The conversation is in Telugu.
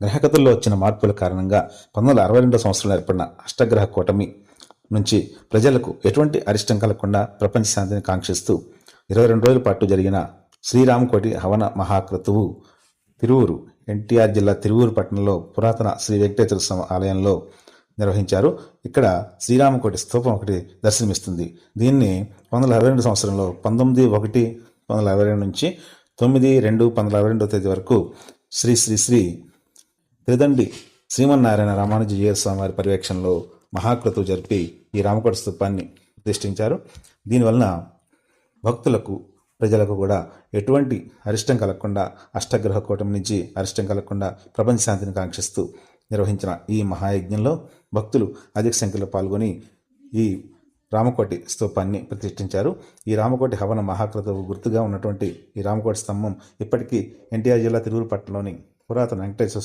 గ్రహగతుల్లో వచ్చిన మార్పుల కారణంగా పంతొమ్మిది వందల అరవై రెండో సంవత్సరంలో ఏర్పడిన అష్టగ్రహ కూటమి నుంచి ప్రజలకు ఎటువంటి అరిష్టం కలగకుండా ప్రపంచ శాంతిని కాంక్షిస్తూ ఇరవై రెండు రోజుల పాటు జరిగిన శ్రీరామకోటి హవన మహాక్రతువు తిరువురు ఎన్టీఆర్ జిల్లా తిరువురు పట్టణంలో పురాతన శ్రీ వెంకటేశ్వర స్వామి ఆలయంలో నిర్వహించారు. ఇక్కడ శ్రీరామకోటి స్తూపం ఒకటి దర్శనమిస్తుంది. దీన్ని పంతొమ్మిది వందల అరవై రెండు సంవత్సరంలో పంతొమ్మిది ఒకటి పంతొమ్మిది వందల అరవై రెండు నుంచి తొమ్మిది రెండు పంతొమ్మిది వందల అరవై రెండో తేదీ వరకు శ్రీ శ్రీ శ్రీ త్రిదండి శ్రీమన్నారాయణ రామానుజీయ స్వామి వారి పర్యవేక్షణలో మహాకృతువు జరిపి ఈ రామకోట స్తూపాన్ని ప్రతిష్ఠించారు. దీనివలన భక్తులకు ప్రజలకు కూడా ఎటువంటి అరిష్టం కలగకుండా అష్టగ్రహ కూటమి నుంచి అరిష్టం కలగకుండా ప్రపంచ శాంతిని కాంక్షిస్తూ నిర్వహించిన ఈ మహాయజ్ఞంలో భక్తులు అధిక సంఖ్యలో పాల్గొని ఈ రామకోటి స్తూపాన్ని ప్రతిష్ఠించారు. ఈ రామకోటి హవన మహాకృతకు గుర్తుగా ఉన్నటువంటి ఈ రామకోటి స్తంభం ఇప్పటికీ ఎన్టీఆర్ జిల్లా తిరువురు పట్టణంలోని పురాతన వెంకటేశ్వర